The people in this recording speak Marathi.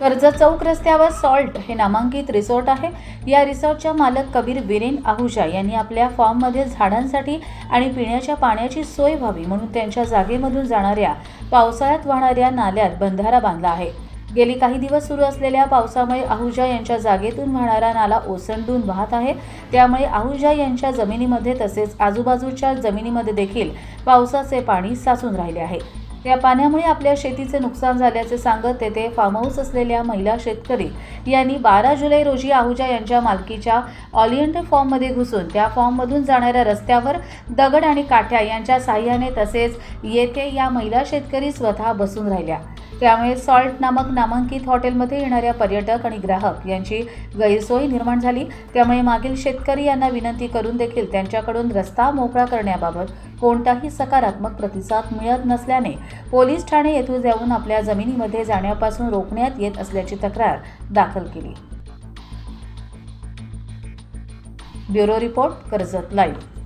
कर्जत चौक रस्त्यावर सॉल्ट हे नामांकित रिसॉर्ट आहे. या रिसॉर्टच्या मालक कबीर विरेन आहुजा यांनी आपल्या फॉर्ममध्ये झाडांसाठी आणि पिण्याच्या पाण्याची सोय व्हावी म्हणून त्यांच्या जागेमधून जाणाऱ्या पावसाळ्यात वाहणाऱ्या नाल्यात बंधारा बांधला आहे. गेली काही दिवस सुरू असलेल्या पावसामुळे आहुजा यांच्या जागेतून वाहणारा नाला ओसंडून वाहत आहे. त्यामुळे आहुजा यांच्या जमिनीमध्ये तसेच आजूबाजूच्या जमिनीमध्ये देखील पावसाचे पाणी साचून राहिले आहे. या पाण्यामुळे आपल्या शेतीचे नुकसान झाल्याचे सांगत तेथे फार्म हाऊस असलेल्या महिला शेतकरी यांनी बारा जुलै रोजी आहुजा यांच्या मालकीच्या ऑलियंट फॉर्ममध्ये घुसून त्या फॉर्ममधून जाणाऱ्या रस्त्यावर दगड आणि काठ्या यांच्या साह्याने तसेच येथे या महिला शेतकरी स्वतः बसून राहिल्या. त्यामुळे सॉल्ट नामक नामांकित हॉटेलमध्ये येणाऱ्या पर्यटक आणि ग्राहक यांची गैरसोय निर्माण झाली. त्यामुळे मागील शेतकरी यांना विनंती करून देखील त्यांच्याकडून रस्ता मोकळा करण्याबाबत कोणताही सकारात्मक प्रतिसाद मिळत नसल्याने पोलीस ठाणे येथून जाऊन आपल्या जमिनीमध्ये जाण्यापासून रोखण्यात येत असल्याची तक्रार दाखल केली. Bureau report Karjat live.